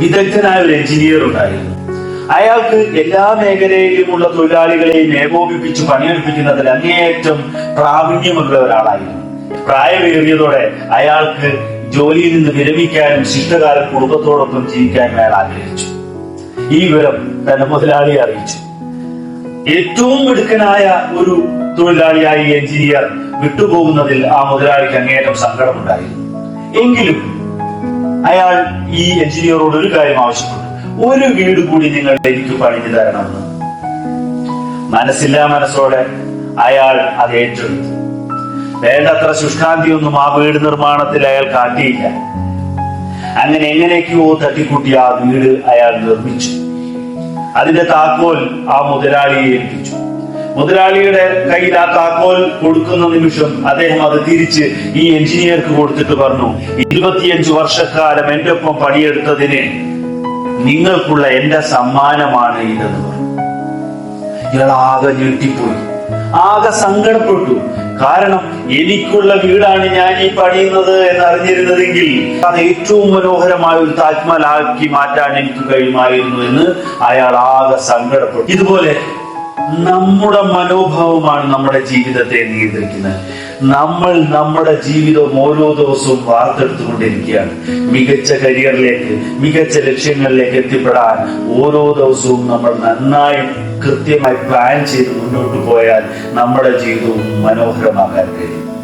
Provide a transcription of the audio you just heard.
വിദഗ്ധനായ ഒരു എഞ്ചിനീയർ ഉണ്ടായിരുന്നു. അയാൾക്ക് എല്ലാ മേഖലയിലുമുള്ള തൊഴിലാളികളെയും ഏകോപിപ്പിച്ച് പണിയെടുപ്പിക്കുന്നതിൽ അങ്ങേയറ്റം പ്രാവീണ്യമുള്ള ഒരാളായിരുന്നു. പ്രായമേറിയതോടെ അയാൾക്ക് ജോലിയിൽ നിന്ന് വിരമിക്കാനും ശിഷ്ടകാലം കുടുംബത്തോടൊപ്പം ജീവിക്കാനും അയാൾ ആഗ്രഹിച്ചു. ഈ വിവരം തന്റെ മുതലാളിയെ അറിയിച്ചു. ഏറ്റവും മിടുക്കനായ ഒരു തൊഴിലാളിയായി എഞ്ചിനീയർ വിട്ടുപോകുന്നതിൽ ആ മുതലാളിക്ക് അങ്ങേയറ്റം സങ്കടമുണ്ടായിരുന്നു. എങ്കിലും അയാൾ ഈ എഞ്ചിനീയറോട് ഒരു കാര്യം ആവശ്യപ്പെട്ടു. ഒരു വീട് കൂടി നിങ്ങൾ എനിക്ക് പണിഞ്ഞു തരണമെന്ന്. മനസ്സില്ലാ മനസ്സോടെ അയാൾ അത് ഏറ്റെടുത്തു. വേണ്ടത്ര ശുഷ്കാന്തിയൊന്നും ആ വീട് നിർമ്മാണത്തിൽ അയാൾ കാട്ടിയില്ല. അങ്ങനെ എങ്ങനെയൊക്കെയോ തട്ടിക്കൂട്ടി ആ വീട് അയാൾ നിർമ്മിച്ചു. അതിന്റെ താക്കോൽ ആ മുതലാളിയെ ഏൽപ്പിച്ചു. മുതലാളിയുടെ കയ്യിൽ ആ താക്കോൽ കൊടുക്കുന്ന നിമിഷം അദ്ദേഹം അത് തിരിച്ച് ഈ എഞ്ചിനീയർക്ക് കൊടുത്തിട്ട് പറഞ്ഞു ഇരുപത്തിയഞ്ച് വർഷക്കാലം എന്റെ ഒപ്പം പണിയെടുത്തതിന് നിങ്ങൾക്കുള്ള എന്റെ സമ്മാനമാണ് ഇതെന്ന് പറഞ്ഞു. ഇയാൾ ആകെ ഞെട്ടിപ്പോയി. ആകെ സങ്കടപ്പെട്ടു. കാരണം എനിക്കുള്ള വീടാണ് ഞാൻ ഈ പണിയുന്നത് എന്ന് അറിഞ്ഞിരുന്നതെങ്കിൽ അത് ഏറ്റവും മനോഹരമായ ഒരു താജ്മഹലാക്കി മാറ്റാൻ എനിക്ക് കഴിയുമായിരുന്നു എന്ന് അയാൾ ആകെ സങ്കടപ്പെട്ടു. ഇതുപോലെ നമ്മുടെ മനോഭാവമാണ് നമ്മുടെ ജീവിതത്തെ നിയന്ത്രിക്കുന്നത്. നമ്മൾ നമ്മുടെ ജീവിതം ഓരോ ദിവസവും വാർത്തെടുത്തുകൊണ്ടിരിക്കുകയാണ്. മികച്ച കരിയറിലേക്ക് മികച്ച ലക്ഷ്യങ്ങളിലേക്ക് എത്തിപ്പെടാൻ ഓരോ ദിവസവും നമ്മൾ നന്നായി കൃത്യമായി പ്ലാൻ ചെയ്ത് മുന്നോട്ട് പോയാൽ നമ്മുടെ ജീവിതവും മനോഹരമാക്കാൻ കഴിയും.